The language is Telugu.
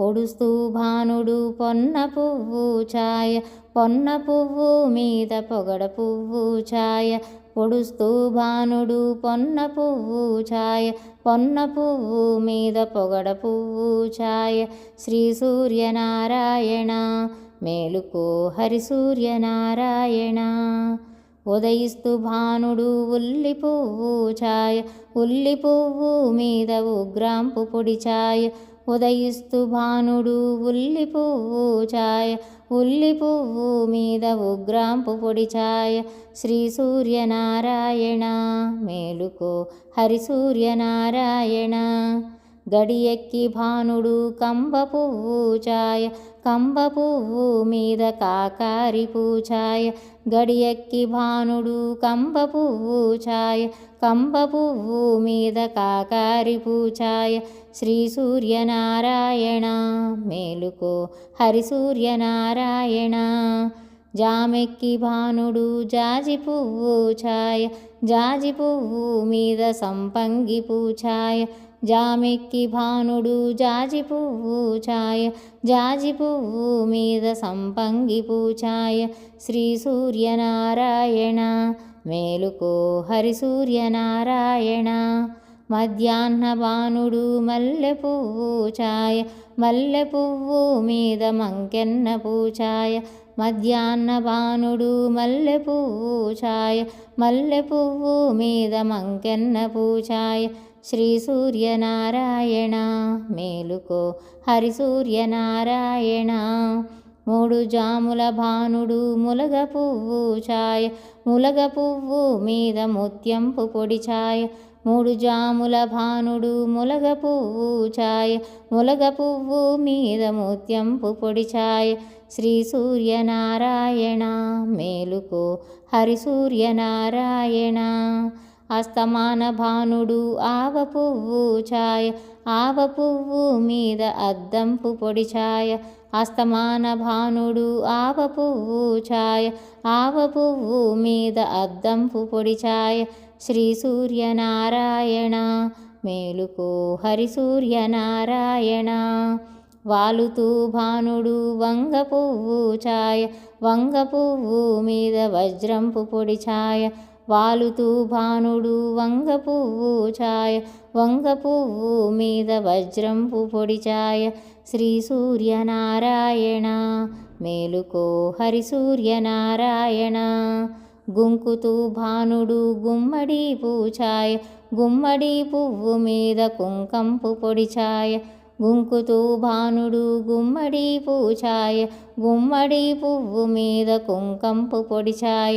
పొడుస్తూ భానుడు పొన్న పువ్వు ఛాయ పొన్న పువ్వు మీద పొగడ పువ్వు ఛాయ. పొడుస్తూ భానుడు పొన్న పువ్వు ఛాయ పొన్న పువ్వు మీద పొగడ పువ్వు ఛాయ. శ్రీ సూర్యనారాయణ మేలుకో హరి సూర్యనారాయణ ఉదయిస్తూ భానుడు ఉల్లి పువ్వు ఛాయ ఉల్లి పువ్వు మీద ఉగ్రాంపు పొడి ఛాయ. ఉదయిస్తూ భానుడు ఉల్లి పువ్వు ఛాయ ఉల్లి పువ్వు మీద ఉగ్రాంపు పొడి ఛాయ శ్రీ సూర్యనారాయణ మేలుకో హరి సూర్యనారాయణ. గడియెక్కి భానుడు కంబ పువ్వు ఛాయ కంబ పువ్వు మీద కాకారి పూచాయ. గడియెక్కి భానుడు కంబ పువ్వు ఛాయ కంబ పువ్వు మీద కాకారి పూచాయ. శ్రీ సూర్యనారాయణ మేలుకో హరి సూర్యనారాయణ. జామెక్కి భానుడు జాజి పువ్వు ఛాయ జాజి పువ్వు మీద సంపంగి పూచాయ. జామెక్కి భానుడు జాజి పువ్వు ఛాయ జాజి పువ్వు మీద సంపంగి పూచాయ. శ్రీ సూర్యనారాయణ మేలుకో హరి సూర్యనారాయణ. మధ్యాహ్న బాణుడు మల్లె పువ్వు ఛాయ మల్లె పువ్వు మీద మంకెన్న పూచాయ. మధ్యాహ్న బాణుడు మల్లె పువ్వు ఛాయ మల్లె పువ్వు మీద మంకెన్న పూచాయ. శ్రీ సూర్యనారాయణ మేలుకో. హరి సూర్యనారాయణ మూడు జాముల భానుడు ములగ పువ్వు ఛాయ ములగ పువ్వు మీద ముత్యంపు పొడి ఛాయ మూడు జాముల భానుడు ములగ పువ్వు ఛాయ ములగ పువ్వు మీద ముత్యంపు పొడి ఛాయ శ్రీ సూర్యనారాయణ మేలుకో హరి సూర్యనారాయణ. అస్తమాన భానుడు ఆవ పువ్వు ఛాయ ఆవ పువ్వు మీద అద్దంపు పొడి ఛాయ అస్తమాన భానుడు ఆవ పువ్వు ఛాయ ఆవ పువ్వు మీద అద్దంపు పొడి ఛాయ శ్రీ సూర్యనారాయణ మేలుకో హరి సూర్యనారాయణ. వాలుతూ భానుడు వంగ పువ్వు ఛాయ వంగ పువ్వు మీద వజ్రంపు పొడి ఛాయ వాలుతూ భానుడు వంగ పువ్వు ఛాయ వంగ పువ్వు మీద వజ్రంపు పొడి ఛాయ శ్రీ సూర్యనారాయణ మేలుకో హరి సూర్యనారాయణ. గుంకుతూ భానుడు గుమ్మడి పూచాయ గుమ్మడి పువ్వు మీద కుంకంపు పొడి ఛాయ గుంకుతూ భానుడు గుమ్మడి పూచాయ గుమ్మడి పువ్వు మీద కుంకంపు పొడి ఛాయ